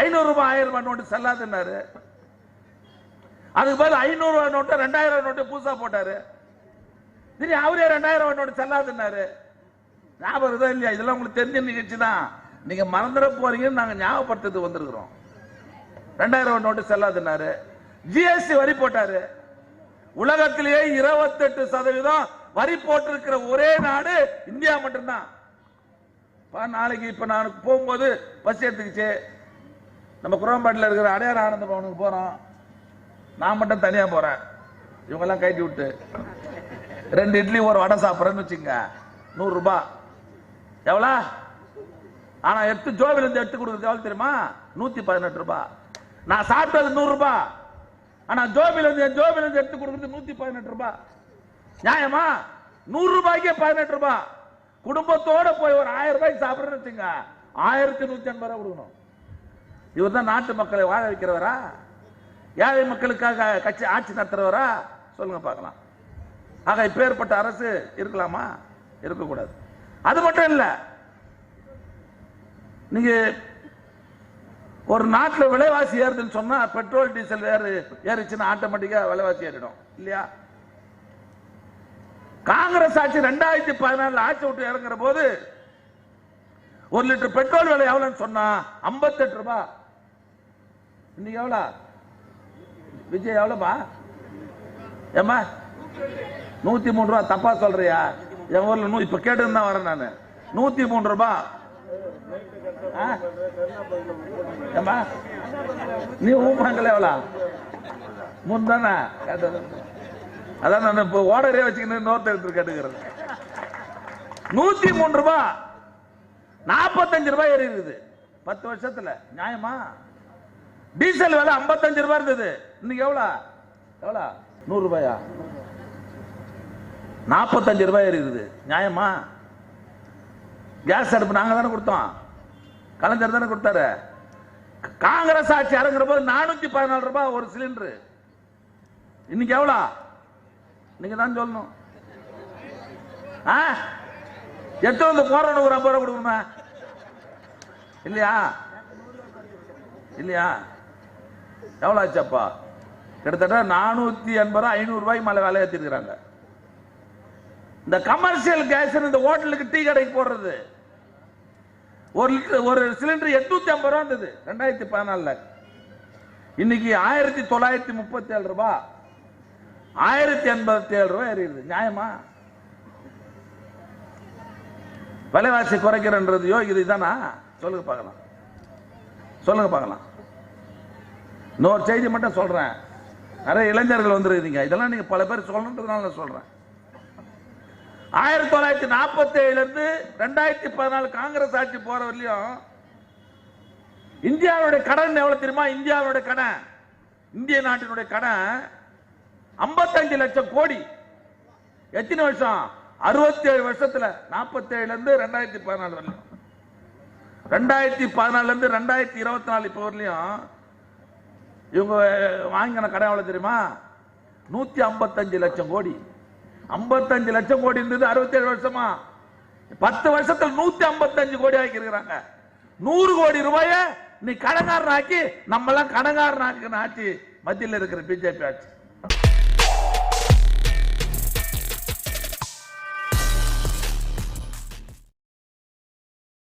ஐநூறு ரூபாய் ஆயிரம் ரூபாய் நோட்டு செல்லாதுன்னாரு. அதுக்கு பதில் ஐநூறு ரூபாய் நோட்டு ரெண்டாயிரம் ரூபாய் நோட்டு புதுசா போட்டாரு. சரி அவரே ரெண்டாயிரம் ரூபாய் நோட்டு செல்லாதுன்னாரு. ஞாபகம் இருக்குதா இல்லையா? இதெல்லாம் உங்களுக்கு தெரிஞ்ச நிகழ்ச்சி தான். நீங்க மறந்துட போறீங்கன்னு நாங்க ஞாபகப்படுத்துறது வந்திருக்கிறோம். ரெண்டாயிரம் ரூபாய் நோட்டு செல்லாதுன்னாரு. ஜிஎஸ்டி வரி போட்டாரு. உலகத்திலேயே இருபத்தெட்டு சதவீதம் வரி போட்டிருக்கிற ஒரே நாடு இந்தியா மட்டும்தான். பா, நாளைக்கு இப்ப நான் போகும்போது பஸ் எடுத்துக்கிச்சு. நம்ம குரம்பாட்டில் இருக்கிற அடையார் ஆனந்த பவனுக்கு போகிறோம் நான் மட்டும் தனியாக போகிறேன் இவங்கெல்லாம் கட்டி விட்டு. ரெண்டு இட்லி ஒரு வடை சாப்பிட்றேன்னு வச்சுங்க நூறுரூபா எவ்வளோ? ஆனால் எடுத்து ஜோவிலேருந்து எட்டு எடுத்து கொடுக்குறது எவ்வளோ தெரியுமா? நூற்றி பதினெட்டு ரூபா. நான் சாப்பிட்டது நூறுரூபா ஆனால் ஜோபிலேருந்து என் ஜோபிலேருந்து எடுத்து கொடுக்குறது நூற்றி பதினெட்டு ரூபா. நியாயமா? நூறுரூபாய்க்கே பதினெட்டு ரூபா. குடும்பத்தோட போய் ஒரு ஆயிரம் ரூபாய்க்கு சாப்பிட்றேன்னு வச்சுங்க ஆயிரத்தி நூற்றி ஐம்பது ரூபா கொடுக்கணும். இவர் தான் நாட்டு மக்களை வாழ வைக்கிறவரா? ஏழை மக்களுக்காக கட்சி ஆட்சி நடத்துறவரா? சொல்லுங்க பார்க்கலாம். ஆக இப்பேற்பட்ட அரசு இருக்கலாமா? இருக்கக்கூடாது. அது மட்டும் இல்லை நீங்க ஒரு நாட்டில் விலைவாசி ஏறுதுன்னு சொன்னா பெட்ரோல் டீசல் ஏறு ஏறிச்சுன்னா ஆட்டோமேட்டிக்கா விலைவாசி ஏறிடும் இல்லையா? காங்கிரஸ் ஆட்சி ரெண்டாயிரத்தி பதினாலு ஆட்சி விட்டு இறங்குற போது ஒரு லிட்டர் பெட்ரோல் விலை எவ்வளவுன்னு சொன்னா 58 ரூபாய். இன்னைக்கு எவ்வளோ? விஜய் எவ்வளோப்பா? ஏம்மா? நூற்றி மூணு ரூபா தப்பா சொல்றியா? என் ஊரில் நூ இப்போ கேட்டுன்னு தான் வரேன் நான். நூற்றி மூணு ரூபா. ஆ? ஏம்மா? நீ ஊமாங்கல எவ்வளோ? மூணு தானே? கேட்டது அதான் நான் இப்போ ஓடரே வச்சுக்கின்னு நோட் எடுத்து கேட்டுக்கிறேன். நூற்றி மூணு ரூபா. நாற்பத்தஞ்சு ரூபாய் ஏறி இருக்குது பத்து வருஷத்தில். நியாயமா? டீசல் விலை 55 ரூபாய் இருந்தது. இன்னைக்கு எவ்வளோ? எவ்வளோ? நூறு ரூபாயா? நாற்பத்தஞ்சு ரூபாய் இருக்குது. நியாயமா? கேஸ் அடுப்பு நாங்கள் தானே கொடுத்தோம். கலைஞர் தானே கொடுத்தாரு. காங்கிரஸ் ஆட்சி இறங்குற போது நானூத்தி பதினாலு ரூபாய் ஒரு சிலிண்டர் இன்னைக்கு எவ்வளோ? நீங்க தான் சொல்லணும். ஆ? எட்டு வந்து போறவனுக்கு ஒரு ஐம்பது ரூபா கொடுக்கணுமா? இல்லையா? இல்லையா? எவ்வளோ ஆச்சப்பா கிட்டத்தட்ட நானூத்தி எண்பது ரூபா ஐநூறு ரூபாய்க்கு மேல விலை ஏற்றிருக்கிறாங்க இந்த கமர்ஷியல் கேஸ் இந்த ஹோட்டலுக்கு டீ கடைக்கு போடுறது. ஒரு லிட்டர் ஒரு சிலிண்டர் எட்நூத்தி ஐம்பது ரூபா இருந்தது ரெண்டாயிரத்தி பதினாலில். இன்னைக்கு ஆயிரத்தி தொள்ளாயிரத்தி முப்பத்தி ஏழு ரூபா. ஆயிரத்தி எண்பத்தி ஏழு ரூபாய் ஏறிடுது. நியாயமா? விலைவாசி குறைக்கிறன்றது யோகிதை தானா சொல்லுங்க பார்க்கலாம். சொல்லுங்க பார்க்கலாம். இன்னொரு செய்தி மட்டும் சொல்கிறேன் நிறைய இளைஞர்கள் வந்துருக்கீங்க இதெல்லாம் நீங்கள் பல பேர் சொல்லணுன்றதுனால நான் சொல்கிறேன் ஆயிரத்தி தொள்ளாயிரத்தி நாற்பத்தி ஏழுலேருந்து ரெண்டாயிரத்தி பதினாலு காங்கிரஸ் ஆட்சி போகிறவர்லையும் வரலையும் இந்தியாவுடைய கடன் எவ்வளோ தெரியுமா? இந்தியாவுடைய கடன். இந்திய நாட்டினுடைய கடன் 55 லட்சம் கோடி. எத்தனை வருஷம்? 67 வருஷத்துல 47 ல இருந்து ரெண்டாயிரத்தி பதினாலு வரலையும் ரெண்டாயிரத்தி பதினாலுல இருந்து ரெண்டாயிரத்தி இருபத்தி நாலு இப்போ வரலையும் இவங்க வாங்கின கடன் எவ்வளவு தெரியுமா? நூத்தி ஐம்பத்தஞ்சு லட்சம் கோடி. 55 லட்சம் கோடி இருந்தது 67 வருஷமா. பத்து வருஷத்துல நூத்தி ஐம்பத்தஞ்சு கோடி ஆக்கி இருக்கிறாங்க நூறு கோடி ரூபாய நீ கடங்காரன் ஆக்கி நம்ம எல்லாம் கடங்காரன் ஆக்கின ஆட்சி மத்தியில் இருக்கிற பிஜேபி ஆட்சி.